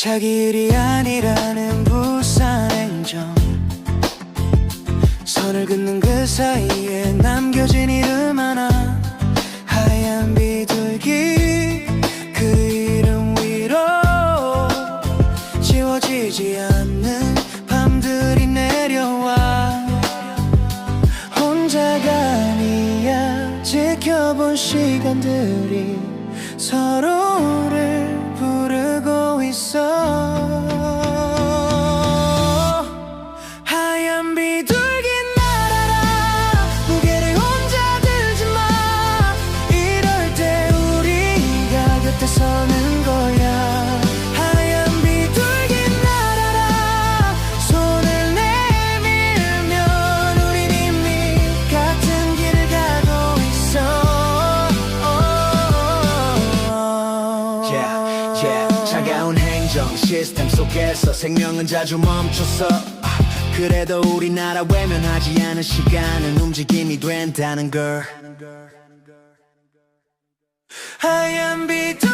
자기 일이 아니라는 부산 행정. 선을 긋는 그 사이에 남겨진 이름 하나. 하얀 비둘기 그 이름 위로 지워지지 않는 밤들이 내려와. 혼자가 아니야. 지켜본 시간들이 서로를 부르 시스템 속에서 생명은 자주 멈췄어. 아, 그래도 우리나라 외면하지 않은 시간은 움직임이 된다는 걸. 하얀 날